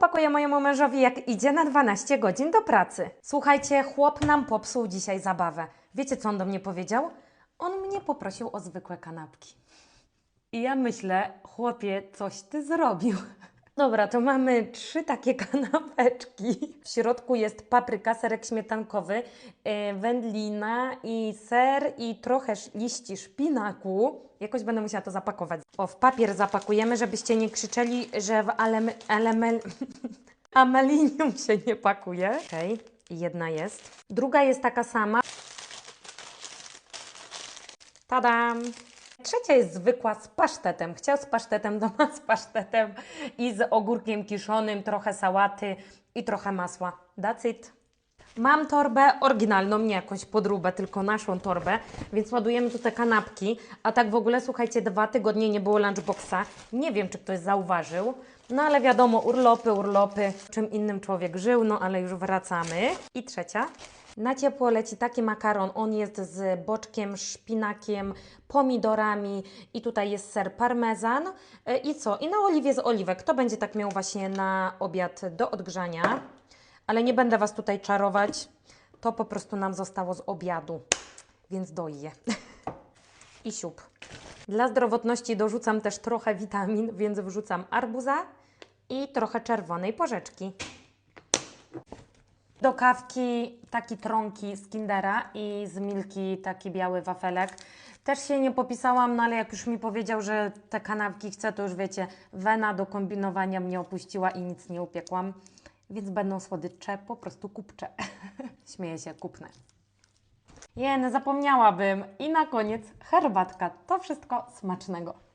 Pakuję mojemu mężowi, jak idzie na 12 godzin do pracy. Słuchajcie, chłop nam popsuł dzisiaj zabawę. Wiecie, co on do mnie powiedział? On mnie poprosił o zwykłe kanapki. I ja myślę, chłopie, coś ty zrobił. Dobra, to mamy trzy takie kanapeczki. W środku jest papryka, serek śmietankowy, yy, wędlina i ser i trochę liści szpinaku. Jakoś będę musiała to zapakować. O, w papier zapakujemy, żebyście nie krzyczeli, że w alem, amelinium się nie pakuje. Okej, jedna jest. Druga jest taka sama. Tadam! Trzecia jest zwykła z pasztetem. Chciał z pasztetem, to ma z pasztetem i z ogórkiem kiszonym, trochę sałaty i trochę masła. That's it. Mam torbę oryginalną, nie jakąś podróbę, tylko naszą torbę, więc ładujemy tu te kanapki. A tak w ogóle, słuchajcie, dwa tygodnie nie było lunchboxa. Nie wiem, czy ktoś zauważył. No ale wiadomo, urlopy, urlopy. Czym innym człowiek żył, no ale już wracamy. I trzecia. Na ciepło leci taki makaron. On jest z boczkiem, szpinakiem, pomidorami i tutaj jest ser parmezan. E, I co? I na oliwie z oliwek. To będzie tak miał właśnie na obiad do odgrzania. Ale nie będę Was tutaj czarować. To po prostu nam zostało z obiadu. Więc doję. I siup. Dla zdrowotności dorzucam też trochę witamin, więc wrzucam arbuza i trochę czerwonej porzeczki. Do kawki taki tronki z Kindera i z Milki taki biały wafelek. Też się nie popisałam, no ale jak już mi powiedział, że te kanapki chce, to już wiecie, wena do kombinowania mnie opuściła i nic nie upiekłam. Więc będą słodycze, po prostu kupcze. Śmieję się, kupne. Jen, zapomniałabym. I na koniec herbatka. To wszystko smacznego.